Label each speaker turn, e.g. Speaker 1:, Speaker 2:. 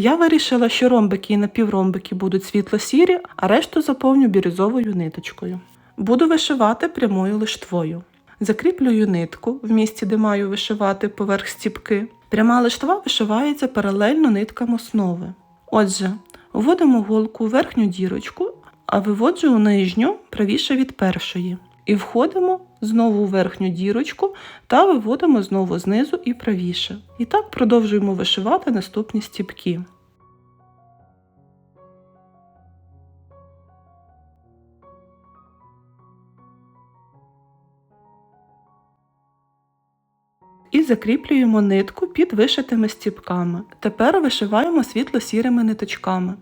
Speaker 1: Я вирішила, що ромбики і напівромбики будуть світло-сірі, а решту заповню бірюзовою ниточкою. Буду вишивати прямою лиштвою. Закріплюю нитку в місці, де маю вишивати поверх стіпки. Пряма лиштва вишивається паралельно ниткам основи. Отже, вводимо голку у верхню дірочку, а виводжу у нижню правіше від першої. І входимо знову у верхню дірочку та виводимо знову знизу і правіше. І так продовжуємо вишивати наступні стіпки. І закріплюємо нитку під вишитими стіпками. Тепер вишиваємо світло-сірими ниточками.